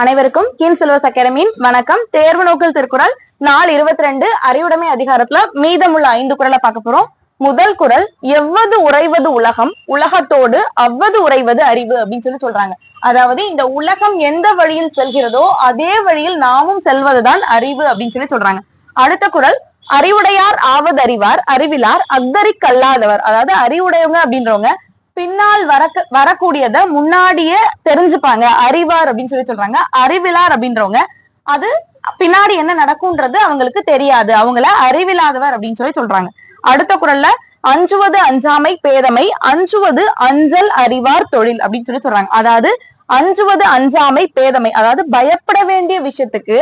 அனைவருக்கும் கீழ் சிலவஸ் அகாடமியின் வணக்கம். தேர்வு நோக்கல் திருக்குறள் நாள் இருபத்தி ரெண்டு அறிவுடைமை அதிகாரத்துல மீதமுள்ள ஐந்து குரலை பார்க்க போறோம். முதல் குரல் எவ்வது உறைவது உலகம்? உலகத்தோடு அவ்வது உறைவது அறிவு அப்படின்னு சொல்லி சொல்றாங்க. அதாவது இந்த உலகம் எந்த வழியில் செல்கிறதோ அதே வழியில் நாமும் செல்வதுதான் அறிவு அப்படின்னு சொல்லி சொல்றாங்க. அடுத்த குரல் அறிவுடையார் ஆவதறிவார் அறிவிலார் அக்தரிக்கல்லாதவர் அதாவது அறிவுடையவங்க அப்படின்றவங்க பின்னால் வர வரக்கூடியத முன்னாடியே தெரிஞ்சுப்பாங்க. அறிவார் அப்படின்னு சொல்லி சொல்றாங்க. அறிவிலார் அப்படின்றவங்க. அது பின்னாடி என்ன நடக்கும்ன்றது அவங்களுக்கு தெரியாது. அவங்கள அறிவில்லாதவர் அப்படின்னு சொல்லி சொல்றாங்க. அடுத்த குரல்ல அஞ்சுவது அஞ்சாமை பேதமை அஞ்சுவது அஞ்சல் அறிவார் தொழில் அப்படின்னு சொல்லி சொல்றாங்க. அதாவது அஞ்சுவது அஞ்சாமை பேதமை. அதாவது பயப்பட வேண்டிய விஷயத்துக்கு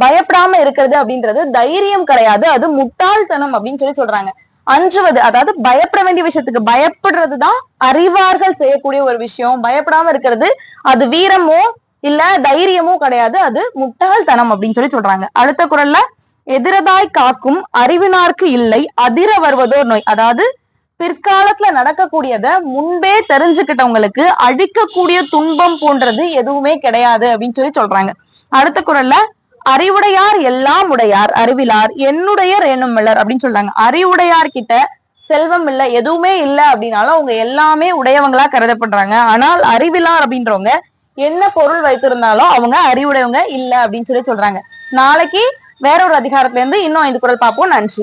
பயப்படாம இருக்கிறது அப்படின்றது தைரியம் கிடையாது. அது முட்டாள்தனம் அப்படின்னு சொல்லி சொல்றாங்க. அஞ்சுவது அதாவது பயப்பட வேண்டிய விஷயத்துக்கு பயப்படுறதுதான் அறிவார்கள் செய்யக்கூடிய ஒரு விஷயம். பயப்படாம இருக்கிறது அது வீரமோ இல்ல தைரியமோ கிடையாது. அது முட்டாள்தனம் அப்படின்னு சொல்லி சொல்றாங்க. அடுத்த குரல்ல எதிரதாய் காக்கும் அறிவினார்க்கு இல்லை அதிர வருவதோர் நோய். அதாவது பிற்காலத்துல நடக்கக்கூடியத முன்பே தெரிஞ்சுக்கிட்டவங்களுக்கு அழிக்கக்கூடிய துன்பம் போன்றது எதுவுமே கிடையாது அப்படின்னு சொல்லி சொல்றாங்க. அடுத்த குரல்ல அறிவுடையார் எல்லாம் உடையார் அறிவிலார் என்னுடையர் என்னும் மில்லர் அப்படின்னு சொல்றாங்க. அறிவுடையார் கிட்ட செல்வம் இல்ல எதுவுமே இல்ல அப்படின்னாலும் அவங்க எல்லாமே உடையவங்களா கருதப்படுறாங்க. ஆனால் அறிவிலார் அப்படின்றவங்க என்ன பொருள் வைத்திருந்தாலும் அவங்க அறிவுடையவங்க இல்ல அப்படின்னு சொல்லி சொல்றாங்க. நாளைக்கு வேற ஒரு அதிகாரத்துல இருந்து இன்னும் ஐந்து குரல் பார்ப்போம். நன்றி.